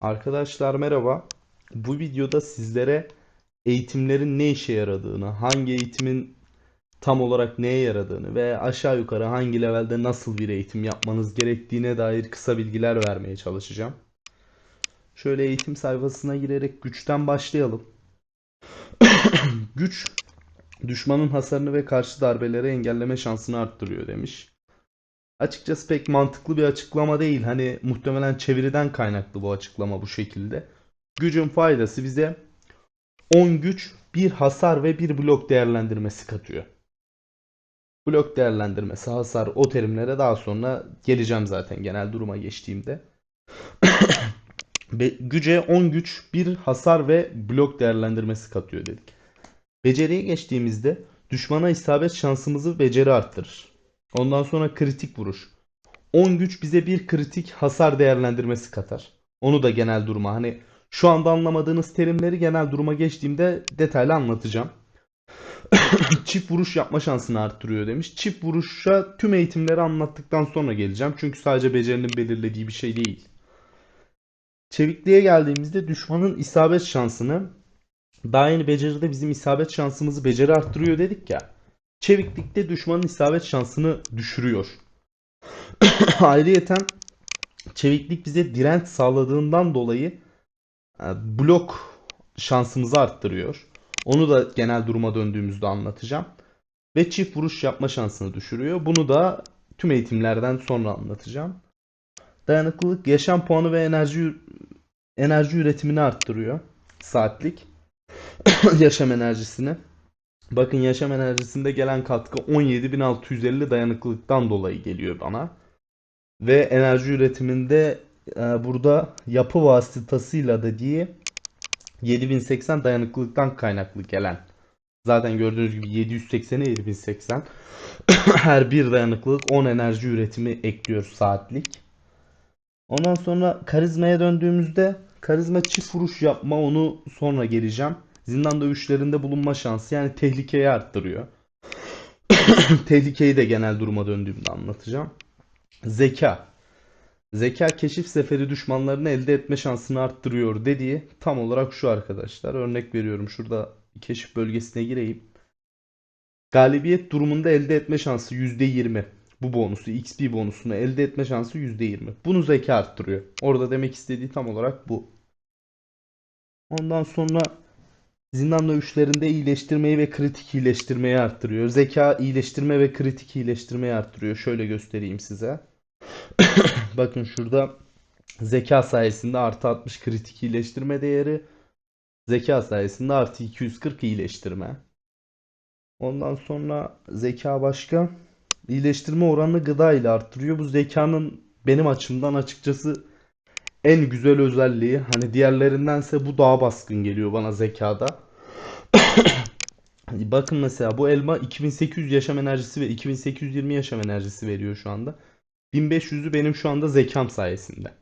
Arkadaşlar merhaba. Bu videoda sizlere eğitimlerin ne işe yaradığını, hangi eğitimin tam olarak neye yaradığını ve aşağı yukarı hangi levelde nasıl bir eğitim yapmanız gerektiğine dair kısa bilgiler vermeye çalışacağım. Şöyle eğitim sayfasına girerek güçten başlayalım. Güç, düşmanın hasarını ve karşı darbeleri engelleme şansını arttırıyor demiş. Açıkçası pek mantıklı bir açıklama değil. Hani muhtemelen çeviriden kaynaklı bu açıklama bu şekilde. Gücün faydası bize 10 güç, 1 hasar ve 1 blok değerlendirmesi katıyor. Blok değerlendirmesi, hasar o terimlere daha sonra geleceğim zaten genel duruma geçtiğimde. Güce 10 güç, 1 hasar ve blok değerlendirmesi katıyor dedik. Beceriye geçtiğimizde düşmana isabet şansımızı beceri arttırır. Ondan sonra kritik vuruş. 10 güç bize bir kritik hasar değerlendirmesi katar. Onu da genel duruma hani şu anda anlamadığınız terimleri genel duruma geçtiğimde detaylı anlatacağım. Çift vuruş yapma şansını arttırıyor demiş. Çift vuruşa tüm eğitimleri anlattıktan sonra geleceğim. Çünkü sadece becerinin belirlediği bir şey değil. Çevikliğe geldiğimizde düşmanın isabet şansını daha yeni beceride bizim isabet şansımızı beceri arttırıyor dedik ya. Çeviklikte düşmanın isabet şansını düşürüyor. Ayrıyeten çeviklik bize direnç sağladığından dolayı e, blok şansımızı arttırıyor. Onu da genel duruma döndüğümüzde anlatacağım. Ve çift vuruş yapma şansını düşürüyor. Bunu da tüm eğitimlerden sonra anlatacağım. Dayanıklılık yaşam puanı ve enerji enerji üretimini arttırıyor. Saatlik. yaşam enerjisini. Bakın yaşam enerjisinde gelen katkı 17.650 dayanıklılıktan dolayı geliyor bana. Ve enerji üretiminde e, burada yapı vasıtasıyla dediği 7080 dayanıklılıktan kaynaklı gelen. Zaten gördüğünüz gibi 780'e 7080. Her bir dayanıklılık 10 enerji üretimi ekliyor saatlik. Ondan sonra karizmaya döndüğümüzde karizma çift vuruş yapma onu sonra geleceğim. Zindan dövüşlerinde bulunma şansı yani tehlikeyi arttırıyor. Tehlikeyi de genel duruma döndüğümde anlatacağım. Zeka. Zeka keşif seferi düşmanlarını elde etme şansını arttırıyor dediği tam olarak şu arkadaşlar. Örnek veriyorum şurada keşif bölgesine gireyim. Galibiyet durumunda elde etme şansı %20. Bu bonusu, XP bonusunu elde etme şansı %20. Bunu zeka arttırıyor. Orada demek istediği tam olarak bu. Ondan sonra zindan dövüşlerinde iyileştirmeyi ve kritik iyileştirmeyi arttırıyor. Zeka iyileştirme ve kritik iyileştirmeyi arttırıyor. Şöyle göstereyim size. Bakın şurada zeka sayesinde artı 60 kritik iyileştirme değeri. Zeka sayesinde artı 240 iyileştirme. Ondan sonra zeka başka. İyileştirme oranını gıda ile arttırıyor. Bu zekanın benim açımdan açıkçası en güzel özelliği. Hani diğerlerindense bu daha baskın geliyor bana zekada. Bakın mesela bu elma 2800 yaşam enerjisi ve 2820 yaşam enerjisi veriyor şu anda. 1500'ü benim şu anda zekam sayesinde.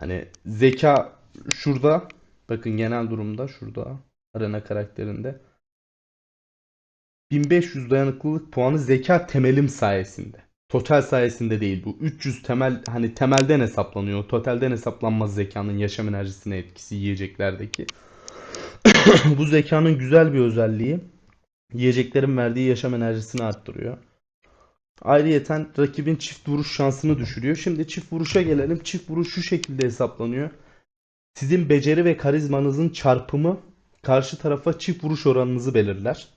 Hani zeka şurada bakın genel durumda şurada arena karakterinde 1500 dayanıklılık puanı zeka temelim sayesinde. Total sayesinde değil bu. 300 temel hani temelden hesaplanıyor. Totalden hesaplanmaz zekanın yaşam enerjisine etkisi yiyeceklerdeki. bu zekanın güzel bir özelliği yiyeceklerin verdiği yaşam enerjisini arttırıyor. Ayrıyeten rakibin çift vuruş şansını düşürüyor. Şimdi çift vuruşa gelelim. Çift vuruş şu şekilde hesaplanıyor. Sizin beceri ve karizmanızın çarpımı karşı tarafa çift vuruş oranınızı belirler.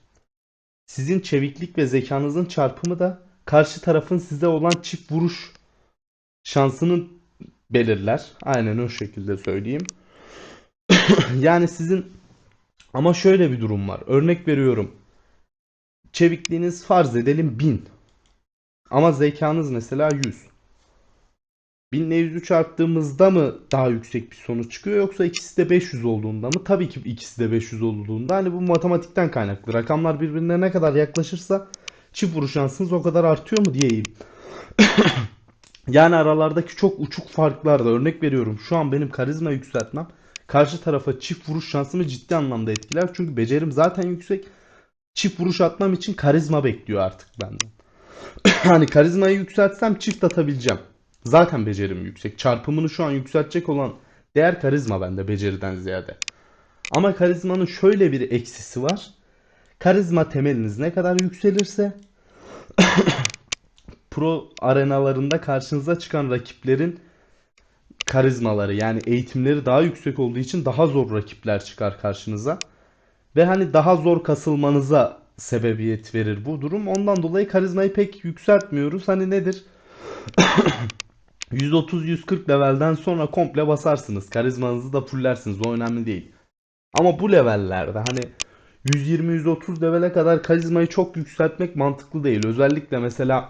Sizin çeviklik ve zekanızın çarpımı da karşı tarafın size olan çift vuruş şansını belirler. Aynen o şekilde söyleyeyim. yani sizin ama şöyle bir durum var. Örnek veriyorum. Çevikliğiniz farz edelim 1000. Ama zekanız mesela 100. 1000 ile 100'ü çarptığımızda mı daha yüksek bir sonuç çıkıyor yoksa ikisi de 500 olduğunda mı? Tabii ki ikisi de 500 olduğunda. Hani bu matematikten kaynaklı. Rakamlar birbirine ne kadar yaklaşırsa çift vuruş şansınız o kadar artıyor mu diyeyim. yani aralardaki çok uçuk farklarda örnek veriyorum. Şu an benim karizma yükseltmem karşı tarafa çift vuruş şansımı ciddi anlamda etkiler. Çünkü becerim zaten yüksek. Çift vuruş atmam için karizma bekliyor artık benden. hani karizmayı yükseltsem çift atabileceğim. Zaten becerim yüksek. Çarpımını şu an yükseltecek olan Değer karizma bende beceriden ziyade. Ama karizmanın şöyle bir eksisi var. Karizma temeliniz ne kadar yükselirse pro arenalarında karşınıza çıkan rakiplerin karizmaları yani eğitimleri daha yüksek olduğu için daha zor rakipler çıkar karşınıza. Ve hani daha zor kasılmanıza sebebiyet verir bu durum. Ondan dolayı karizmayı pek yükseltmiyoruz. Hani nedir? 130-140 levelden sonra komple basarsınız. Karizmanızı da fullersiniz. O önemli değil. Ama bu levellerde hani 120-130 levele kadar karizmayı çok yükseltmek mantıklı değil. Özellikle mesela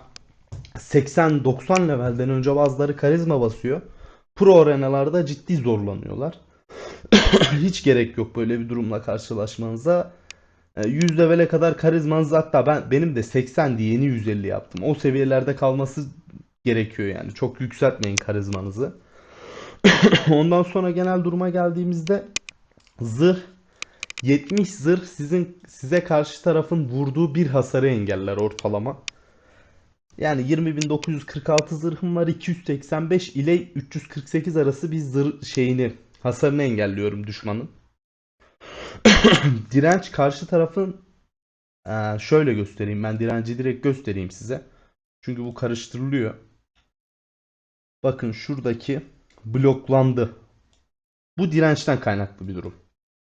80-90 levelden önce bazıları karizma basıyor. Pro arenalarda ciddi zorlanıyorlar. Hiç gerek yok böyle bir durumla karşılaşmanıza. E, 100 levele kadar karizmanız hatta ben benim de 80 diye yeni 150 yaptım. O seviyelerde kalması gerekiyor yani. Çok yükseltmeyin karizmanızı. Ondan sonra genel duruma geldiğimizde zırh 70 zırh sizin size karşı tarafın vurduğu bir hasarı engeller ortalama. Yani 20.946 zırhım var. 285 ile 348 arası bir zırh şeyini hasarını engelliyorum düşmanın. Direnç karşı tarafın Ee, şöyle göstereyim ben direnci direkt göstereyim size. Çünkü bu karıştırılıyor. Bakın şuradaki bloklandı. Bu dirençten kaynaklı bir durum.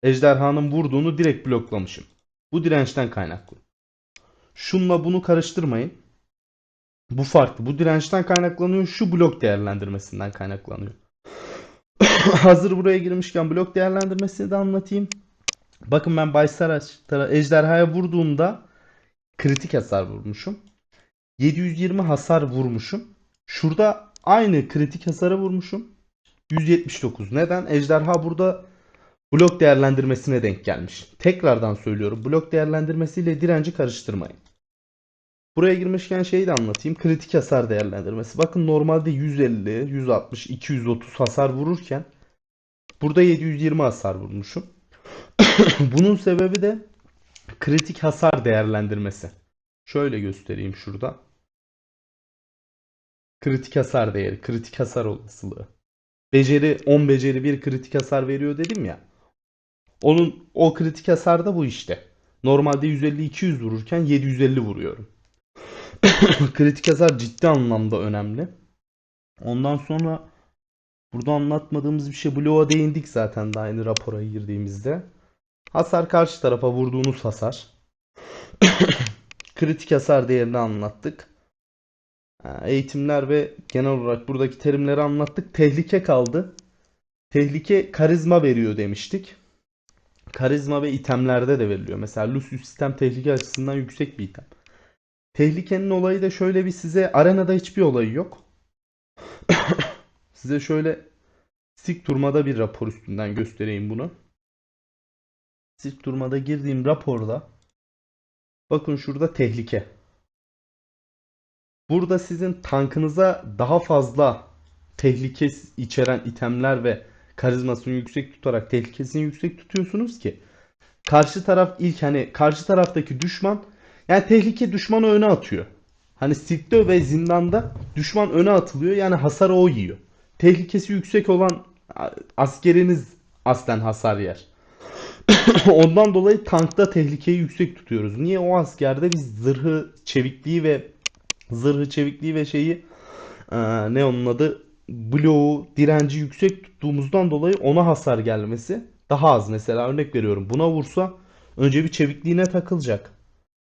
Ejderhanın vurduğunu direkt bloklamışım. Bu dirençten kaynaklı. Şunla bunu karıştırmayın. Bu farklı. Bu dirençten kaynaklanıyor. Şu blok değerlendirmesinden kaynaklanıyor. Hazır buraya girmişken blok değerlendirmesini de anlatayım. Bakın ben Baysaraç ejderhaya vurduğumda kritik hasar vurmuşum. 720 hasar vurmuşum. Şurada aynı kritik hasara vurmuşum. 179. Neden? Ejderha burada blok değerlendirmesine denk gelmiş. Tekrardan söylüyorum. Blok değerlendirmesiyle direnci karıştırmayın. Buraya girmişken şeyi de anlatayım. Kritik hasar değerlendirmesi. Bakın normalde 150, 160, 230 hasar vururken burada 720 hasar vurmuşum. Bunun sebebi de kritik hasar değerlendirmesi. Şöyle göstereyim şurada. Kritik hasar değeri, kritik hasar olasılığı. Beceri 10 beceri bir kritik hasar veriyor dedim ya. Onun o kritik hasar da bu işte. Normalde 150-200 vururken 750 vuruyorum. kritik hasar ciddi anlamda önemli. Ondan sonra burada anlatmadığımız bir şey bloğa değindik zaten daha aynı rapora girdiğimizde. Hasar karşı tarafa vurduğunuz hasar. Kritik hasar değerini anlattık. Eğitimler ve genel olarak buradaki terimleri anlattık. Tehlike kaldı. Tehlike karizma veriyor demiştik. Karizma ve itemlerde de veriliyor. Mesela Lucius sistem tehlike açısından yüksek bir item. Tehlikenin olayı da şöyle bir size arenada hiçbir olayı yok. size şöyle sik turmada bir rapor üstünden göstereyim bunu. Sik turmada girdiğim raporda bakın şurada tehlike. Burada sizin tankınıza daha fazla tehlike içeren itemler ve karizmasını yüksek tutarak tehlikesini yüksek tutuyorsunuz ki karşı taraf ilk hani karşı taraftaki düşman yani tehlike düşmanı öne atıyor. Hani Silk'te ve zindanda düşman öne atılıyor yani hasar o yiyor. Tehlikesi yüksek olan askeriniz aslen hasar yer. Ondan dolayı tankta tehlikeyi yüksek tutuyoruz. Niye o askerde biz zırhı, çevikliği ve zırhı, çevikliği ve şeyi ee, ne onun adı bloğu, direnci yüksek tuttuğumuzdan dolayı ona hasar gelmesi daha az. Mesela örnek veriyorum. Buna vursa önce bir çevikliğine takılacak.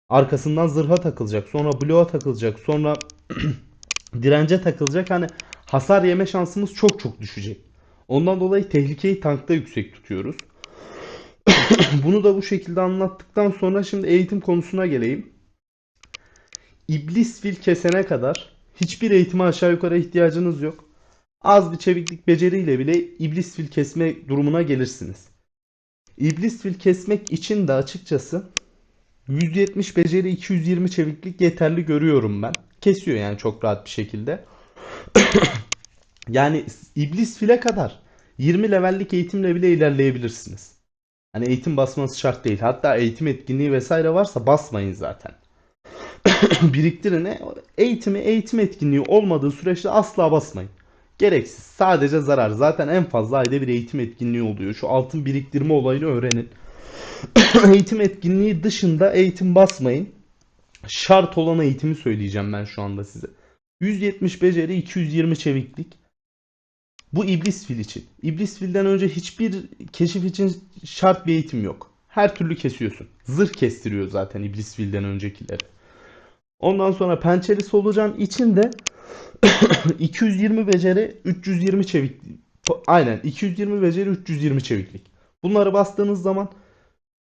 Arkasından zırha takılacak. Sonra bloğa takılacak. Sonra dirence takılacak. Hani hasar yeme şansımız çok çok düşecek. Ondan dolayı tehlikeyi tankta yüksek tutuyoruz. Bunu da bu şekilde anlattıktan sonra şimdi eğitim konusuna geleyim. İblis fil kesene kadar hiçbir eğitime aşağı yukarı ihtiyacınız yok. Az bir çeviklik beceriyle bile iblis fil kesme durumuna gelirsiniz. İblis fil kesmek için de açıkçası 170 beceri 220 çeviklik yeterli görüyorum ben. Kesiyor yani çok rahat bir şekilde. yani iblis file kadar 20 levellik eğitimle bile ilerleyebilirsiniz. Hani eğitim basmanız şart değil. Hatta eğitim etkinliği vesaire varsa basmayın zaten. Biriktirin. Eğitimi, eğitim etkinliği olmadığı süreçte asla basmayın. Gereksiz. Sadece zarar. Zaten en fazla ayda bir eğitim etkinliği oluyor. Şu altın biriktirme olayını öğrenin. eğitim etkinliği dışında eğitim basmayın. Şart olan eğitimi söyleyeceğim ben şu anda size. 170 beceri, 220 çeviklik. Bu iblis fil için. İblis filden önce hiçbir keşif için şart bir eğitim yok. Her türlü kesiyorsun. Zırh kestiriyor zaten iblis filden öncekileri. Ondan sonra pençeli solucan için de 220 beceri, 320 çeviklik. Aynen 220 beceri, 320 çeviklik. Bunları bastığınız zaman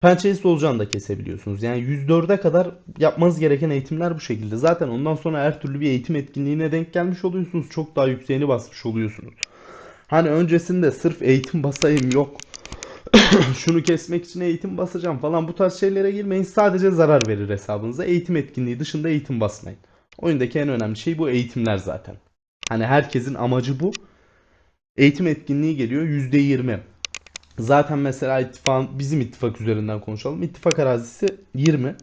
pençeli solucan da kesebiliyorsunuz. Yani 104'e kadar yapmanız gereken eğitimler bu şekilde. Zaten ondan sonra her türlü bir eğitim etkinliğine denk gelmiş oluyorsunuz. Çok daha yükseğini basmış oluyorsunuz. Hani öncesinde sırf eğitim basayım yok. Şunu kesmek için eğitim basacağım falan bu tarz şeylere girmeyin. Sadece zarar verir hesabınıza. Eğitim etkinliği dışında eğitim basmayın. Oyundaki en önemli şey bu eğitimler zaten. Hani herkesin amacı bu. Eğitim etkinliği geliyor %20. Zaten mesela ittifak, bizim ittifak üzerinden konuşalım. İttifak arazisi 20.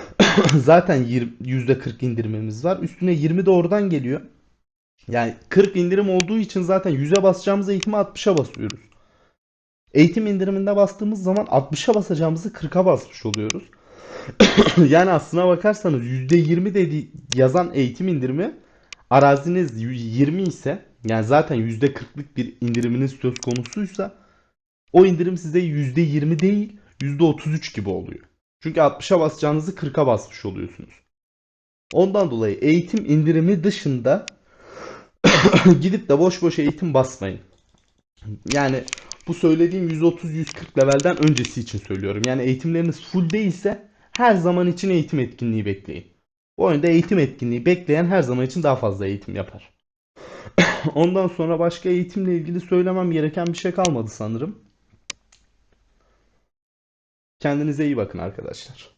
Zaten 20, %40 indirimimiz var. Üstüne 20 de oradan geliyor. Yani 40 indirim olduğu için zaten 100'e basacağımız eğitimi 60'a basıyoruz. Eğitim indiriminde bastığımız zaman 60'a basacağımızı 40'a basmış oluyoruz. yani aslına bakarsanız %20 dedi yazan eğitim indirimi araziniz 20 ise yani zaten %40'lık bir indiriminiz söz konusuysa o indirim size %20 değil %33 gibi oluyor. Çünkü 60'a basacağınızı 40'a basmış oluyorsunuz. Ondan dolayı eğitim indirimi dışında gidip de boş boş eğitim basmayın. Yani bu söylediğim 130-140 levelden öncesi için söylüyorum. Yani eğitimleriniz full değilse her zaman için eğitim etkinliği bekleyin. Bu oyunda eğitim etkinliği bekleyen her zaman için daha fazla eğitim yapar. Ondan sonra başka eğitimle ilgili söylemem gereken bir şey kalmadı sanırım. Kendinize iyi bakın arkadaşlar.